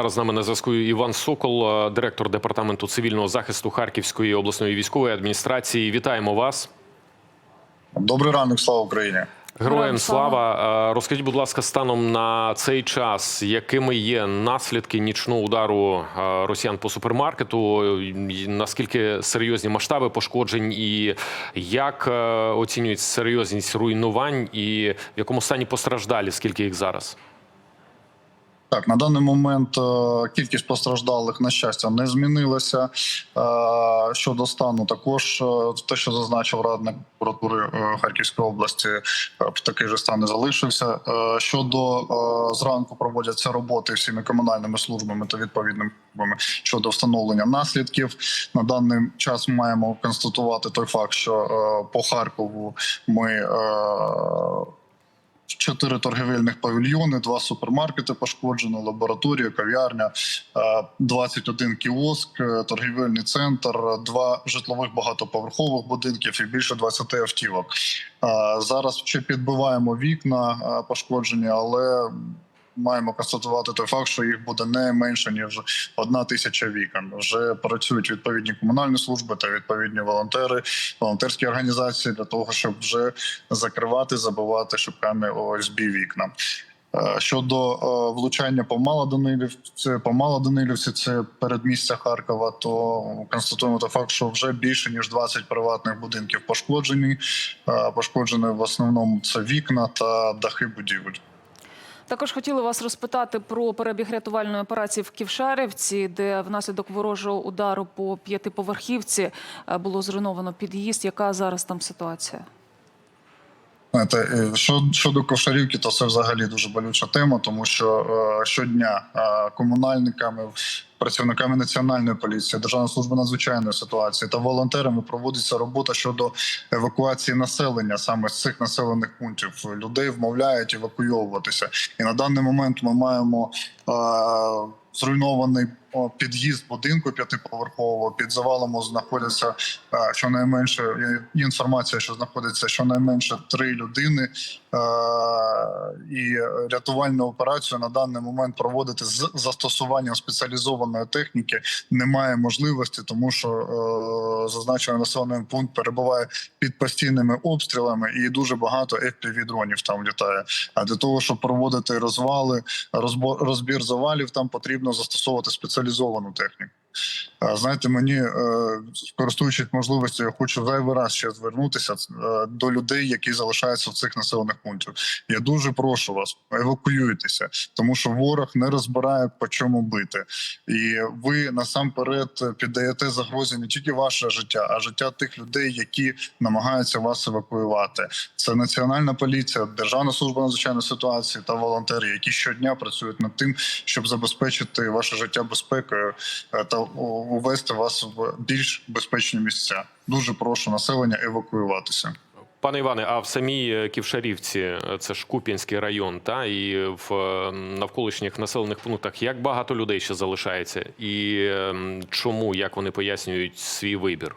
Зараз з нами на зв'язку Іван Сокол, е, директор департаменту цивільного захисту Харківської обласної військової адміністрації. Вітаємо вас. Добрий ранок, слава Україні. Героям слава. слава. Е, Розкажіть, будь ласка, станом на цей час, якими є наслідки нічного удару е, росіян по супермаркету? Наскільки серйозні масштаби пошкоджень, і як оцінюють серйозність руйнувань, і в якому стані постраждалі? Скільки їх зараз? Так, на даний момент е, кількість постраждалих на щастя не змінилася. Е, Щодо стану, також е, те, що зазначив радник прокуратури Харківської області, такий же стан не залишився. Щодо зранку проводяться роботи всіми комунальними службами та відповідними щодо встановлення наслідків. На даний час ми маємо констатувати той факт, що по Харкову ми. Е, Чотири торгівельних павільйони, два супермаркети пошкоджено, лабораторія, кав'ярня, е, 21 кіоск, е, торгівельний центр, два житлових багатоповерхових будинків і більше 20 автівок. Е, Зараз ще підбиваємо вікна е, пошкоджені, але маємо констатувати той факт, що їх буде не менше ніж одна тисяча вікон. Вже працюють відповідні комунальні служби та відповідні волонтери, волонтерські організації для того, щоб вже закривати, забивати шибками ОСБ вікна. Е, Щодо е, влучання по Малоданилівці, по Малоданилівці, це передмістя Харкова, то констатуємо той факт, що вже більше ніж 20 приватних будинків пошкоджені. Е, Пошкоджені в основному це вікна та дахи будівель. Також хотіли вас розпитати про перебіг рятувальної операції в Ківшарівці, де внаслідок ворожого удару по п'ятиповерхівці е, було зруйновано під'їзд. Яка зараз там ситуація? Е, що щодо ковшарівки, то це взагалі дуже болюча тема, тому що е, щодня комунальниками, працівниками національної поліції, Державної служби надзвичайної ситуації та волонтерами проводиться робота щодо евакуації населення саме з цих населених пунктів. Людей вмовляють евакуйовуватися, і на даний момент ми маємо. Е, Зруйнований під'їзд будинку п'ятиповерхового під завалом знаходяться е, щонайменше є інформація, що знаходиться щонайменше три людини, е, і рятувальну операцію на даний момент проводити з застосуванням спеціалізованої техніки немає можливості, тому що е, зазначений населений пункт перебуває під постійними обстрілами, і дуже багато fpv дронів там літає. А для того, щоб проводити розвали, розбор розбір завалів, там потрібно застосовувати спеціалізовану техніку. Знаєте, мені е, користуючись можливістю, я хочу зайвий раз ще звернутися е, до людей, які залишаються в цих населених пунктах. Я дуже прошу вас, евакуюйтеся, тому що ворог не розбирає по чому бити, і ви насамперед піддаєте загрозі не тільки ваше життя, а життя тих людей, які намагаються вас евакуювати. Це національна поліція, державна служба надзвичайної ситуації та волонтери, які щодня працюють над тим, щоб забезпечити ваше життя безпекою е, та увести вас в більш безпечні місця. Дуже прошу населення евакуюватися. Пане Іване, а в самій е, Ківшарівці, е, це ж Куп'янський район, та і в е, навколишніх населених пунктах як багато людей ще залишається, і чому як вони пояснюють свій вибір?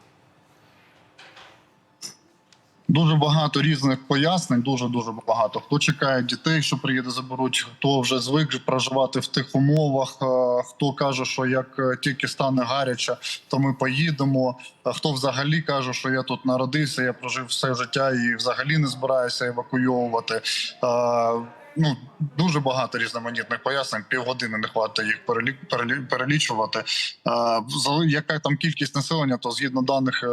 Дуже багато різних пояснень. Дуже дуже багато. Хто чекає дітей, що приїде, заберуть, хто вже звик проживати в тих умовах. Хто каже, що як е, тільки стане гаряче, то ми поїдемо. А Хто взагалі каже, що я тут народився, я прожив все життя і взагалі не збираюся евакуйовувати. Ну дуже багато різноманітних пояснень. Півгодини не хватить їх перелі... перелі- перелічувати. Е, за- Яка там кількість населення, то згідно даних е,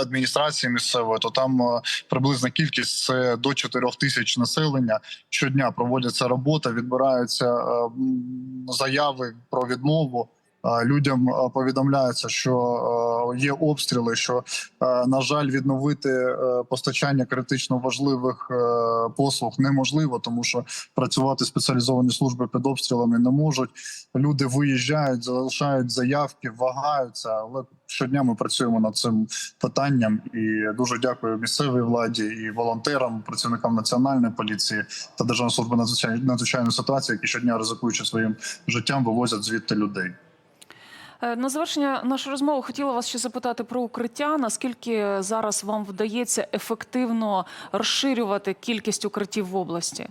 адміністрації місцевої, то там е, приблизна кількість це до 4 тисяч населення. Щодня проводяться робота, відбираються заяви про відмову. Людям повідомляється, що є обстріли, що на жаль, відновити е, постачання критично важливих е, послуг неможливо, тому що працювати спеціалізовані служби під обстрілами не можуть. Люди виїжджають, залишають заявки, вагаються. Але щодня ми працюємо над цим питанням. І дуже дякую місцевій владі і волонтерам, працівникам національної поліції та державної служби надзвичай- надзвичайної ситуації, які щодня ризикуючи своїм життям, вивозять звідти людей. Е, На завершення нашої розмови хотіла вас ще запитати про укриття. Наскільки зараз вам вдається ефективно розширювати кількість укриттів в області?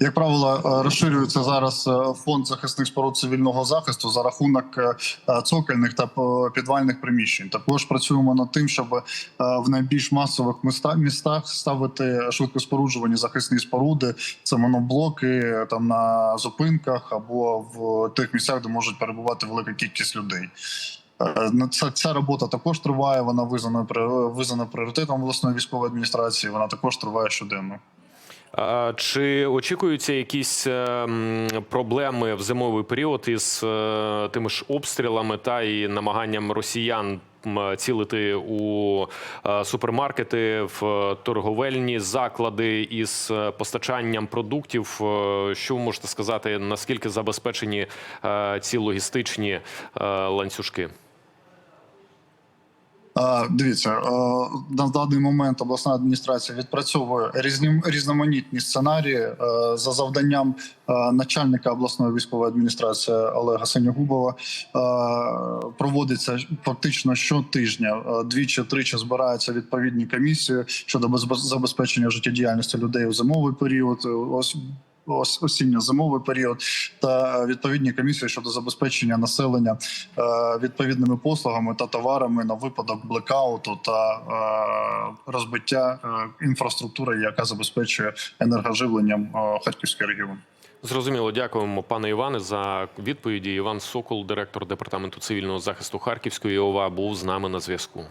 Як правило, е, розширюється зараз е, фонд захисних споруд цивільного захисту за рахунок е, цокольних та підвальних приміщень. Також працюємо над тим, щоб в найбільш масових міста- містах ставити швидкоспоруджувані захисні споруди. Це моноблоки там на зупинках або в тих місцях, де можуть перебувати велика кількість людей. Ця, ця робота також триває. Вона визнана визнана пріоритетом обласної військової адміністрації. Вона також триває щоденно. Чи очікуються якісь е, проблеми в зимовий період із е, тими ж обстрілами та і намаганням росіян цілити у е, супермаркети, в торговельні заклади із постачанням продуктів? Що ви можете сказати? Наскільки забезпечені ці логістичні ланцюжки? Дивіться, е, на даний момент обласна адміністрація відпрацьовує різні різноманітні сценарії е, за завданням е, начальника обласної військової адміністрації Олега Сенігубова. е, Проводиться фактично щотижня. Двічі-тричі збираються відповідні комісії щодо забезпечення життєдіяльності людей у зимовий період. Ось ос- осінньо-зимовий період та відповідні комісії щодо забезпечення населення е, відповідними послугами та товарами на випадок блекауту та е, розбиття е, інфраструктури, яка забезпечує енергоживленням е, Харківський регіон. Зрозуміло, дякуємо, пане Іване, за відповіді. Іван Сокол, директор департаменту цивільного захисту Харківської ОВА, був з нами на зв'язку.